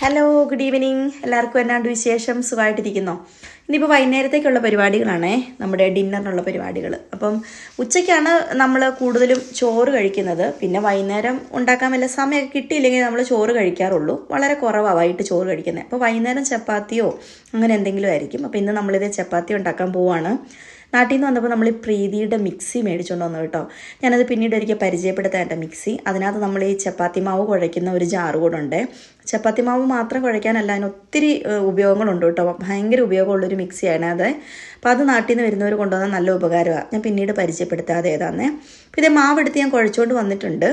Hello good evening എല്ലാവർക്കും എന്നാണ്ട് വിശേഷം സുഖമായിട്ടിരിക്കുന്നോ. ഇനിയിപ്പോൾ വൈകുന്നേരത്തേക്കുള്ള പരിപാടികളാണേ. നമ്മുടെ ഡിന്നറിനുള്ള പരിപാടികൾ അപ്പം ഉച്ചയ്ക്കാണ് നമ്മൾ കൂടുതലും ചോറ് കഴിക്കുന്നത്. പിന്നെ വൈകുന്നേരം ഉണ്ടാക്കാൻ വല്ല സമയമൊക്കെ കിട്ടിയില്ലെങ്കിൽ നമ്മൾ ചോറ് കഴിക്കാറുള്ളൂ. വളരെ കുറവാണ് വൈകിട്ട് ചോറ് കഴിക്കുന്നത്. അപ്പോൾ വൈകുന്നേരം ചപ്പാത്തിയോ അങ്ങനെ എന്തെങ്കിലും ആയിരിക്കും. അപ്പോൾ ഇന്ന് നമ്മളിത് ചപ്പാത്തി ഉണ്ടാക്കാൻ പോവാണ്. നാട്ടിൽ നിന്ന് വന്നപ്പോൾ നമ്മൾ പ്രീതിയുടെ മിക്സി മേടിച്ചുകൊണ്ട് വന്നു കേട്ടോ. ഞാനത് പിന്നീട് ഒരിക്കൽ പരിചയപ്പെടുത്താൻ എന്റെ മിക്സി. അതിനകത്ത് നമ്മൾ ഈ ചപ്പാത്തി മാവ് കുഴയ്ക്കുന്ന ഒരു ജാറ് കൂടെ ഉണ്ട്. ചപ്പാത്തി മാവ് മാത്രം കുഴയ്ക്കാനല്ല അതിന് ഒത്തിരി ഉപയോഗങ്ങളുണ്ട് കേട്ടോ. ഭയങ്കര ഉപയോഗമുള്ളൊരു മിക്സിയാണ് അത്. അപ്പോൾ അത് നാട്ടിൽ നിന്ന് വരുന്നവർ കൊണ്ടുവന്നാൽ നല്ല ഉപകാരമാണ് ഞാൻ പിന്നീട് പരിചയപ്പെടുത്താം അത് ഏതാന്നേ. അപ്പോൾ ഇതേ മാവ് എടുത്ത് ഞാൻ കുഴച്ചുകൊണ്ട് വന്നിട്ടുണ്ട്.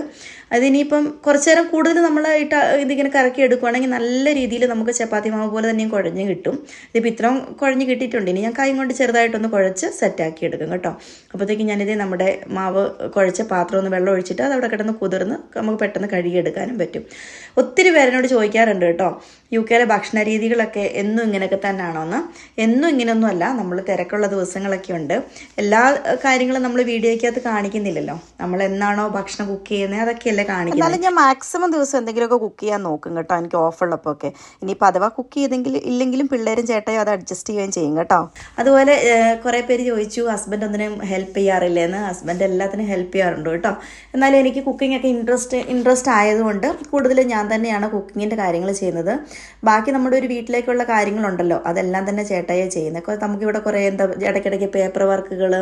അതിനിയിപ്പം കുറച്ച് നേരം കൂടുതൽ നമ്മൾ ഇട്ട് ഇതിങ്ങനെ കറക്കി എടുക്കുവാണെങ്കിൽ നല്ല രീതിയിൽ നമുക്ക് ചപ്പാത്തി മാവ് പോലെ തന്നെയും കുഴഞ്ഞ് കിട്ടും. ഇതിപ്പോൾ ഇത്രയും കുഴഞ്ഞ് കിട്ടിയിട്ടുണ്ട്. ഇനി ഞാൻ കൈ കൊണ്ട് ചെറുതായിട്ടൊന്ന് കുഴച്ച് സെറ്റാക്കി എടുക്കും കേട്ടോ. അപ്പോഴത്തേക്ക് ഞാനിത് നമ്മുടെ മാവ് കുഴച്ച പാത്രം ഒന്ന് വെള്ളം ഒഴിച്ചിട്ട് അതവിടെ കിടന്ന് കുതിർന്ന് നമുക്ക് പെട്ടെന്ന് കഴുകിയെടുക്കാനും പറ്റും. ഒത്തിരി പേരെന്നോട് ചോദിക്കാറുണ്ട് കേട്ടോ യു കെയിലെ ഭക്ഷണ രീതികളൊക്കെ എന്നും ഇങ്ങനെയൊക്കെ തന്നെയാണോ എന്ന് എന്നും ഇങ്ങനെയൊന്നും അല്ല നമ്മൾ തിരക്കുള്ള ദിവസങ്ങളൊക്കെ ഉണ്ട്. എല്ലാ കാര്യങ്ങളും നമ്മൾ വീഡിയോയ്ക്കകത്ത് കാണിക്കുന്നില്ലല്ലോ. നമ്മൾ എന്നാണോ ഭക്ഷണം കുക്ക് ചെയ്യുന്നത് അതൊക്കെയല്ലേ കാണിക്കുന്നത്. എന്നാലും ഞാൻ മാക്സിമം ദിവസം എന്തെങ്കിലുമൊക്കെ കുക്ക് ചെയ്യാൻ നോക്കും കേട്ടോ എനിക്ക് ഓഫുള്ളപ്പോൾ ഒക്കെ ഇനിയിപ്പോൾ അഥവാ കുക്ക് ചെയ്തെങ്കിൽ ഇല്ലെങ്കിലും പിള്ളേരും ചേട്ടയോ അത് അഡ്ജസ്റ്റ് ചെയ്യുകയും ചെയ്യും കേട്ടോ. അതുപോലെ കുറേ പേര് ചോദിച്ചു ഹസ്ബൻഡ് ഒന്നിനും ഹെൽപ്പ് ചെയ്യാറില്ലേന്ന് ഹസ്ബൻഡ് എല്ലാത്തിനും ഹെൽപ്പ് ചെയ്യാറുണ്ട് കേട്ടോ. എന്നാലും എനിക്ക് കുക്കിംഗ് ഒക്കെ ഇൻട്രസ്റ്റ് ഇൻട്രസ്റ്റ് ആയതുകൊണ്ട് കൂടുതലും ഞാൻ തന്നെയാണ് കുക്കിങ്ങിന്റെ കാര്യങ്ങൾ ചെയ്യുന്നത്. ബാക്കി നമ്മുടെ ഒരു വീട്ടിലേക്കുള്ള കാര്യങ്ങളുണ്ടല്ലോ അതെല്ലാം തന്നെ ചേട്ടായി ചെയ്യുന്നത്. നമുക്കിവിടെ കുറേ എന്താ ഇടയ്ക്കിടയ്ക്ക് പേപ്പർ വർക്കുകൾ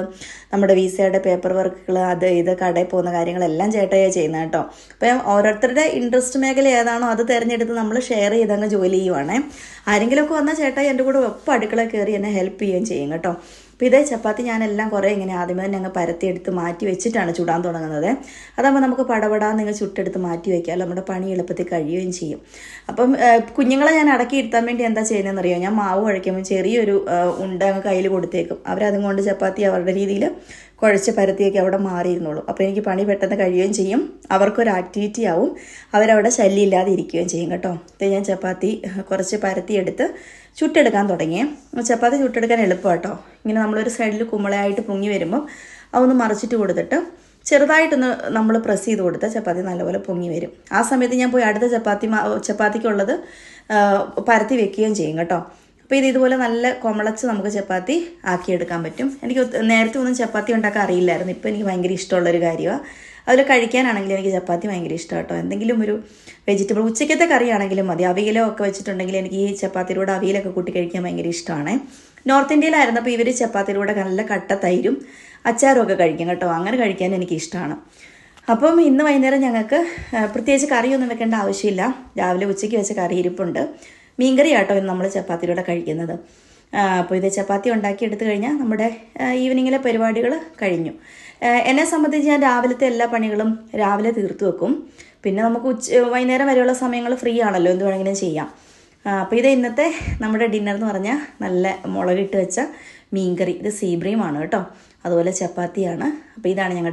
നമ്മുടെ വിസയുടെ പേപ്പർ വർക്കുകൾ അത് ഇത് കടയിൽ പോകുന്ന കാര്യങ്ങളെല്ലാം ചേട്ടായി ചെയ്യുന്നത് കേട്ടോ. അപ്പം ഓരോരുത്തരുടെ ഇൻട്രസ്റ്റ് മേഖല ഏതാണോ അത് തിരഞ്ഞെടുത്ത് നമ്മൾ ഷെയർ ചെയ്തങ്ങ് ജോലി ചെയ്യുവാണേ. ആരെങ്കിലുമൊക്കെ വന്നാൽ ചേട്ടായി എന്റെ കൂടെ ഒപ്പം അടുക്കള കയറി എന്നെ ഹെൽപ്പ് ചെയ്യുകയും ചെയ്യും കേട്ടോ. അപ്പോൾ ഇതേ ചപ്പാത്തി ഞാനെല്ലാം കുറേ ഇങ്ങനെ ആദ്യമേ തന്നെ അങ്ങ് പരത്തിയെടുത്ത് മാറ്റി വെച്ചിട്ടാണ് ചുടാൻ തുടങ്ങുന്നത്. അതാകുമ്പോൾ നമുക്ക് പടപടാന്ന് നിങ്ങൾ ചുട്ടെടുത്ത് മാറ്റി വയ്ക്കാം നമ്മുടെ പണി എളുപ്പത്തിൽ കഴിയുകയും ചെയ്യും. അപ്പം കുഞ്ഞുങ്ങളെ ഞാൻ അടക്കി ഇരുത്താൻ വേണ്ടി എന്താ ചെയ്യുന്നതെന്ന് അറിയാം ഞാൻ മാവ് കുഴയ്ക്കുമ്പോൾ ചെറിയൊരു ഉണ്ട അങ്ങ് കയ്യിൽ കൊടുത്തേക്കും. അവരതും കൊണ്ട് ചപ്പാത്തി അവരുടെ രീതിയിൽ കുഴച്ച് പരത്തിയൊക്കെ അവിടെ മാറിയിരുന്നുള്ളൂ. അപ്പോൾ എനിക്ക് പണി പെട്ടെന്ന് കഴിയുകയും ചെയ്യും. അവർക്കൊരു ആക്ടിവിറ്റി ആവും. അവരവിടെ ശല്യമില്ലാതെ ഇരിക്കുകയും ചെയ്യും കേട്ടോ. ഇത് ഞാൻ ചപ്പാത്തി കുറച്ച് പരത്തിയെടുത്ത് ചുട്ടെടുക്കാൻ തുടങ്ങിയേ. ചപ്പാത്തി ചുട്ടെടുക്കാൻ എളുപ്പം കേട്ടോ ഇങ്ങനെ നമ്മളൊരു സൈഡിൽ കുമ്പളയായിട്ട് പൊങ്ങി വരുമ്പം അതൊന്ന് മറിച്ചിട്ട് കൊടുത്തിട്ട് ചെറുതായിട്ടൊന്ന് നമ്മൾ പ്രസ് ചെയ്ത് കൊടുത്താൽ ചപ്പാത്തി നല്ലപോലെ പൊങ്ങി വരും. ആ സമയത്ത് ഞാൻ പോയി അടുത്ത ചപ്പാത്തി ചപ്പാത്തിക്കുള്ളത് പരത്തി വെക്കുകയും ചെയ്യും കേട്ടോ. അപ്പോൾ ഇത് ഇതുപോലെ നല്ല കൊമളച്ച് നമുക്ക് ചപ്പാത്തി ആക്കിയെടുക്കാൻ പറ്റും. എനിക്ക് നേരത്തെ ഒന്നും ചപ്പാത്തി ഉണ്ടാക്കാൻ അറിയില്ലായിരുന്നു. ഇപ്പോൾ എനിക്ക് ഭയങ്കര ഇഷ്ടമുള്ളൊരു കാര്യമാണ് അതിൽ കഴിക്കാനാണെങ്കിൽ എനിക്ക് ചപ്പാത്തി ഭയങ്കര ഇഷ്ടം കേട്ടോ. എന്തെങ്കിലും ഒരു വെജിറ്റബിൾ ഉച്ചക്കത്തെ കറിയാണെങ്കിലും മതി. അവിയലോ ഒക്കെ വെച്ചിട്ടുണ്ടെങ്കിൽ എനിക്ക് ഈ ചപ്പാത്തിയിലൂടെ അവിയലൊക്കെ കൂട്ടി കഴിക്കാൻ ഭയങ്കര ഇഷ്ടമാണ് നോർത്ത് ഇന്ത്യയിലായിരുന്നപ്പോൾ ഇവർ ചപ്പാത്തിയിലൂടെ നല്ല കട്ട തൈരും അച്ചാറും ഒക്കെ കഴിക്കും കേട്ടോ. അങ്ങനെ കഴിക്കാൻ എനിക്ക് ഇഷ്ടമാണ് അപ്പം ഇന്ന് വൈകുന്നേരം ഞങ്ങൾക്ക് പ്രത്യേകിച്ച് കറിയൊന്നും വെക്കേണ്ട ആവശ്യമില്ല. രാവിലെ ഉച്ചയ്ക്ക് വെച്ച കറി ഇരിപ്പുണ്ട്. മീൻകറി ആട്ടോ ഇന്ന് നമ്മൾ ചപ്പാത്തിയിലൂടെ കഴിക്കുന്നത്. അപ്പോൾ ഇത് ചപ്പാത്തി ഉണ്ടാക്കി എടുത്തു കഴിഞ്ഞാൽ നമ്മുടെ ഈവനിങ്ങിലെ പരിപാടികൾ കഴിഞ്ഞു. എന്നെ സംബന്ധിച്ച് ഞാൻ രാവിലത്തെ എല്ലാ പണികളും രാവിലെ തീർത്തു വെക്കും. പിന്നെ നമുക്ക് ഉച്ച വൈകുന്നേരം വരെയുള്ള സമയങ്ങൾ ഫ്രീ ആണല്ലോ എന്ത് വേണമെങ്കിലും ചെയ്യാം. അപ്പോൾ ഇത് ഇന്നത്തെ നമ്മുടെ ഡിന്നർ എന്ന് പറഞ്ഞാൽ നല്ല മുളകിട്ട് വെച്ച മീൻകറി. ഇത് സീബ്രീമാണ് കേട്ടോ. അതുപോലെ ചപ്പാത്തിയാണ്. അപ്പോൾ ഇതാണ് ഞങ്ങളുടെ